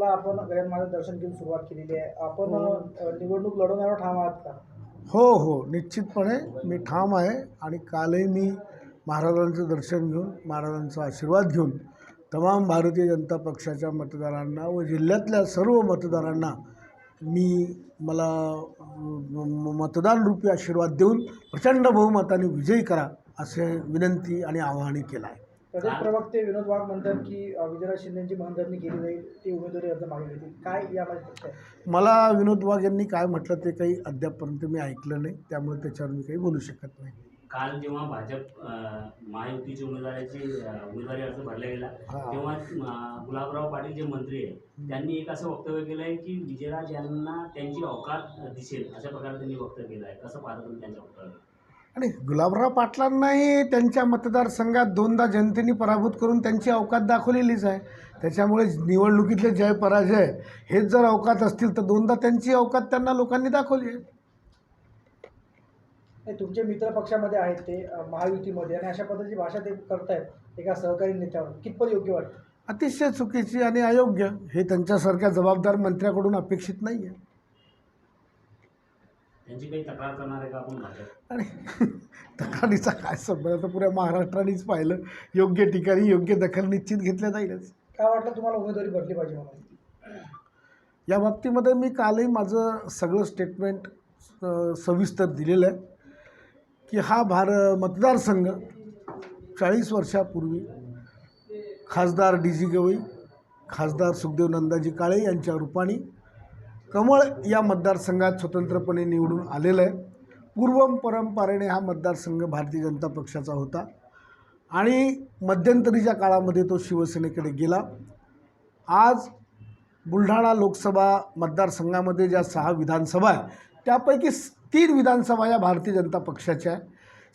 वाजताला आपण गजानन दर्शन घेऊन सुरुवात केलेली आहे. आपण अ, निवडणूक लढवण्यावर ठाम आहात का? हो हो. निश्चितपणे मी ठाम आहे आणि कालही मी महाराजांचं दर्शन घेऊन महाराजांचा आशीर्वाद घेऊन तमाम भारतीय जनता पक्षाच्या मतदारांना व जिल्ह्यातल्या सर्व मतदारांना मी मला म- म- मतदानरूपी आशीर्वाद देऊन प्रचंड बहुमताने विजयी करा असे विनंती आणि आवाहनही केलं आहे. प्रदेश प्रवक्ते विनोद वाघ म्हणतात की विजयराज शिंदेची मनधरणी केली जाईल ती उमेदवारी अर्ज मागे घेतील. काय यामध्ये मला विनोद वाघ यांनी काय म्हटलं ते काही अद्यापपर्यंत मी ऐकलं नाही त्यामुळे त्याच्यावर मी काही बोलू शकत नाही. काल जेव्हा भाजप अं, महायुतीची उमेदवाराची उमेदवारी अर्ज भरला गेला. तेव्हा गुलाबराव पाटील जे मंत्री आहे त्यांनी एक असं वक्तव्य केलं आहे की विजयराज यांना त्यांची अवकात अं, दिसेल अशा प्रकारे त्यांनी वक्तव्य केलं आहे. कसं पाहता तुम्ही त्यांच्या वक्तव्य आणि गुलाबराव पाटलांनाही त्यांच्या मतदारसंघात दोनदा जनतेने पराभूत करून त्यांची अवकात दाखवलेलीच आहे. त्याच्यामुळे निवडणुकीतले जय पराजय हेच जर अवकात असतील तर दोनदा त्यांची अवकात त्यांना लोकांनी दाखवली आहे. नाही, तुमचे मित्र पक्षामध्ये आहेत ते महायुतीमध्ये आणि अशा पद्धतीची भाषा ते करतायत एका सहकारी नेत्यावर. कितपत योग्य वाटतं? अतिशय चुकीची आणि अयोग्य. हे त्यांच्यासारख्या जबाबदार मंत्र्याकडून अपेक्षित नाही आहे त्यांची काही तक्रार करणार आहे का आपण भाजप? आणि तक्रारीचा काय संबंध? आता पुऱ्या महाराष्ट्रानेच पाहिलं. योग्य ठिकाणी योग्य दखल निश्चित घेतल्या जाईलच. काय वाटलं तुम्हाला उमेदवारी भरली पाहिजे म्हणून? या बाबतीमध्ये मी कालही माझं सगळं स्टेटमेंट अ, सविस्तर दिलेलं आहे की हा भार मतदारसंघ चाळीस वर्षापूर्वी खासदार डी जी गवई खासदार सुखदेव नंदाजी काळे यांच्या रूपाने कमळ या मतदारसंघात स्वतंत्रपणे निवडून आलेलं आहे. पूर्व परंपरेने हा मतदारसंघ भारतीय जनता पक्षाचा होता. आणि मध्यंतरीच्या काळामध्ये तो शिवसेनेकडे गेला. आज बुलढाणा लोकसभा मतदारसंघामध्ये ज्या सहा विधानसभा आहे त्यापैकी तीन विधानसभा या भारतीय जनता पक्षाच्या आहे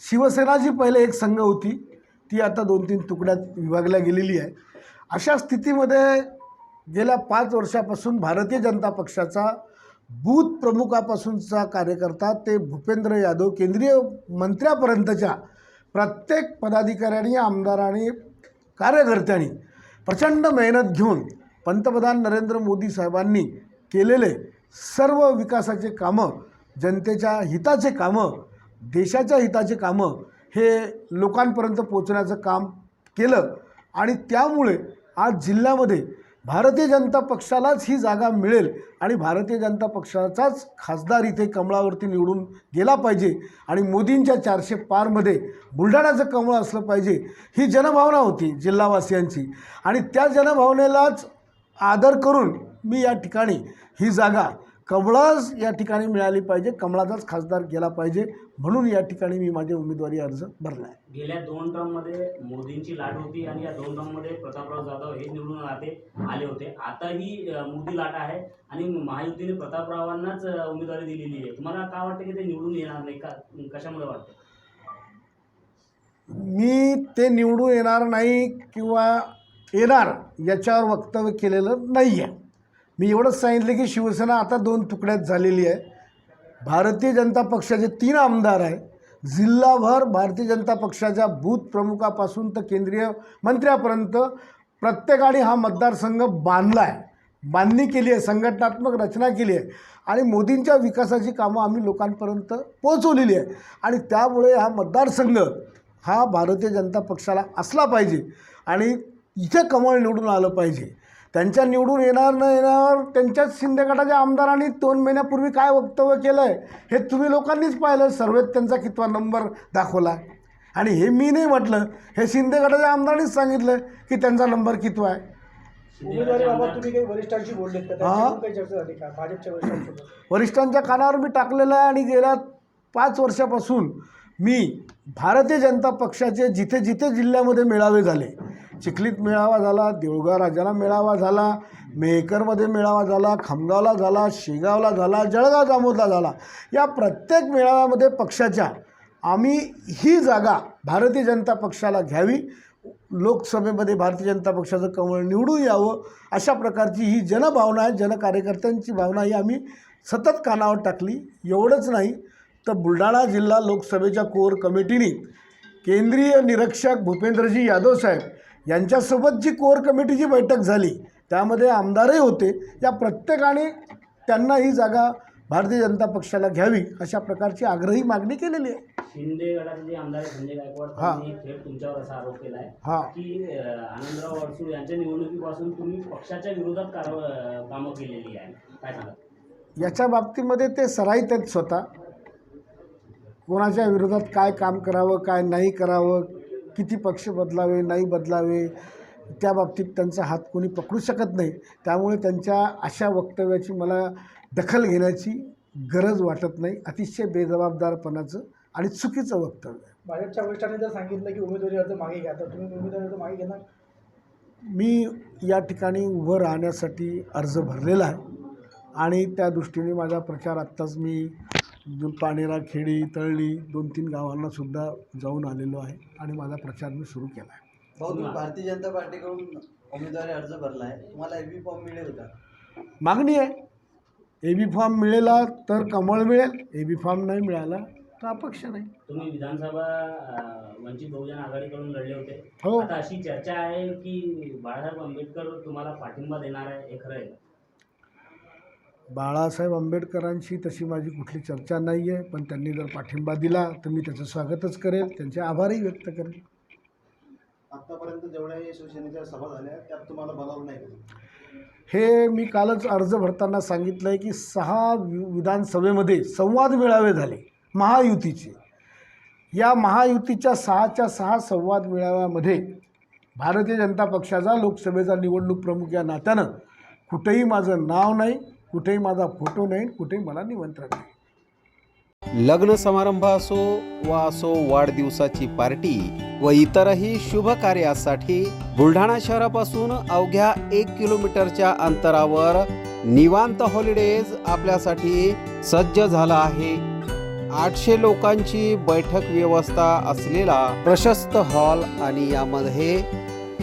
शिवसेना जी पहिले एक संघ होती ती आता दोन तीन तुकड्यात विभागल्या गेलेली आहे. अशा स्थितीमध्ये गेल्या पाच वर्षापासून भारतीय जनता पक्षाचा बूथ प्रमुखापासूनचा कार्यकर्ता ते भूपेंद्र यादव केंद्रीय मंत्र्यापर्यंतच्या प्रत्येक पदाधिकाऱ्यांनी आमदारांनी कार्यकर्त्यांनी प्रचंड मेहनत घेऊन पंतप्रधान नरेंद्र मोदी साहेबांनी केलेले सर्व विकासाचे कामं जनतेच्या हिताचे कामं देशाच्या हिताचे कामं हे लोकांपर्यंत पोचण्याचं काम केलं. आणि त्यामुळे आज जिल्ह्यामध्ये भारतीय जनता पक्षालाच ही जागा मिळेल आणि भारतीय जनता पक्षाचाच खासदार इथे कमळावरती निवडून गेला पाहिजे आणि मोदींच्या चारशे पारमध्ये बुलढाण्याचं कमळ असलं पाहिजे ही जनभावना होती जिल्हावासियांची. आणि त्या जनभावनेलाच आदर करून मी या ठिकाणी ही जागा कमळाच या ठिकाणी मिळाली पाहिजे कमळाचाच खासदार गेला पाहिजे म्हणून या ठिकाणी मी माझे उमेदवारी अर्ज भरला आहे गेल्या दोन टर्ममध्ये मोदींची लाट होती आणि या दोन टर्ममध्ये प्रतापराव जाधव हे निवडून आले आले होते. आताही अं, मोदी लाट आहे आणि महायुतीने प्रतापरावांनाच अं, उमेदवारी दिलेली आहे. तुम्हाला काय वाटतं की ते निवडून येणार नाही? का कशामुळे वाटतं? मी ते निवडून येणार नाही किंवा येणार याच्यावर वक्तव्य केलेलं नाही आहे मी एवढंच सांगितलं की शिवसेना आता दोन तुकड्यात झालेली आहे. भारतीय जनता पक्षाचे तीन आमदार आहे. जिल्हाभर भारतीय जनता पक्षाच्या बूथ प्रमुखापासून तर केंद्रीय मंत्र्यापर्यंत प्रत्येकाने हा मतदारसंघ बांधला आहे. बांधणी केली आहे संघटनात्मक रचना केली आहे. आणि मोदींच्या विकासाची कामं आम्ही लोकांपर्यंत पोहोचवलेली आहे. आणि त्यामुळे हा मतदारसंघ हा भारतीय जनता पक्षाला असला पाहिजे. आणि इथे कमळ निवडून आलं पाहिजे. त्यांच्या निवडून येणार न येण्यावर त्यांच्याच शिंदे गटाच्या आमदारांनी दोन महिन्यापूर्वी काय वक्तव्य केलं आहे हे तुम्ही लोकांनीच पाहिलं सर्वेत त्यांचा कितवा नंबर दाखवला. आणि हे मी नाही म्हटलं हे शिंदे गटाच्या आमदारांनीच सांगितलं की त्यांचा नंबर कितवा आहे. हा. वरिष्ठांच्या कानावर मी टाकलेलं आहे आणि गेल्या पाच वर्षापासून मी भारतीय जनता पक्षाचे जिथे जिथे जिल्ह्यामध्ये मेळावे झाले चिखलीत मेळावा झाला देऊळगाव राजाला मेळावा झाला मेहकरमध्ये मेळावा झाला खामगावला झाला शेगावला झाला जळगाव जामोदला झाला. या प्रत्येक मेळाव्यामध्ये पक्षाच्या आम्ही ही जागा भारतीय जनता पक्षाला घ्यावी लोकसभेमध्ये भारतीय जनता पक्षाचं कमळ निवडून यावं अशा प्रकारची ही जनभावना आहे जनकार्यकर्त्यांची भावना ही आम्ही सतत कानावर टाकली. एवढंच नाही तर बुलढाणा जिल्हा लोकसभेच्या कोर कमिटीने केंद्रीय निरीक्षक भूपेंद्रजी यादव साहेब यांच्यासोबत जी कोर कमिटीची बैठक झाली त्यामध्ये आमदारही होते. या प्रत्येकाने त्यांना ही जागा भारतीय जनता पक्षाला घ्यावी अशा प्रकारची आग्रही मागणी केलेली आहे. शिंदे गटाचे आमदार संजय गायकवाड हा. त्यांनी थेट तुमच्यावर असा आरोप केला आहे हा. की आनंदराव अडसूळ यांच्या निवडणुकीपासून तुम्ही पक्षाच्या विरोधात कामं केलेली आहे काय सांगा याच्या बाबतीमध्ये ते सराईत आहेत स्वतः. कोणाच्या विरोधात काय काम करावं काय नाही करावं किती पक्ष बदलावे नाही बदलावे त्या बाबतीत त्यांचा हात कोणी पकडू शकत नाही. त्यामुळे त्यांच्या अशा वक्तव्याची मला दखल घेण्याची गरज वाटत नाही. अतिशय बेजबाबदारपणाचं आणि चुकीचं वक्तव्य आहे. भाजपच्या वरिष्ठांनी जर सांगितलं की उमेदवारी अर्ज मागे घ्या तर तुम्ही उमेदवारी अर्ज मागे घेणार? मी या ठिकाणी उभं राहण्यासाठी अर्ज भरलेला आहे. आणि त्या दृष्टीने माझा प्रचार आत्ताच मी जो पानेरा खेडी तळली दोन तीन गावांना सुद्धा जाऊन आलेलो आहे आणि माझा प्रचार मी सुरू केला आहे. भाऊ तुम्ही भारतीय जनता पार्टीकडून उमेदवारी अर्ज भरला आहे तुम्हाला एबी फॉर्म मिळेल का? मागणी आहे. ए बी फॉर्म मिळेला तर कमळ मिळेल. ए बी फॉर्म नाही मिळाला तर अपक्ष नाही. तुम्ही विधानसभा अं, वंचित बहुजन आघाडीकडून लढले होते. हो. आता अशी चर्चा आहे की बाळासाहेब आंबेडकर तुम्हाला पाठिंबा देणार आहे हे खरं आहे का? बाळासाहेब आंबेडकरांशी तशी माझी कुठली चर्चा नाही आहे पण त्यांनी जर पाठिंबा दिला तर मी त्याचं स्वागतच करेल. त्यांचे आभारही व्यक्त करेल. आतापर्यंत जेवढ्या शिवसेनेच्या सभा झाल्या त्यात तुम्हाला बोलावलं नाही हे मी कालच अर्ज भरताना सांगितलं आहे की सहा विधानसभेमध्ये संवाद मेळावे झाले महायुतीचे. या महायुतीच्या सहाच्या सहा संवाद मेळाव्यामध्ये भारतीय जनता पक्षाचा लोकसभेचा निवडणूक प्रमुख या नात्यानं कुठेही माझं नाव नाही. कुठेही माझा फोटो नाही कुठेही मला निमंत्रण नाही. लग्न समारंभ असो वा असो वाढदिवसाची पार्टी व इतरही शुभ कार्यासाठी बुलढाणा शहरापासून अवघ्या एक किलोमीटरच्या अंतरावर निवांत हॉलिडेज आपल्यासाठी सज्ज झाला आहे. आठशे लोकांची बैठक व्यवस्था असलेला प्रशस्त हॉल आणि यामध्ये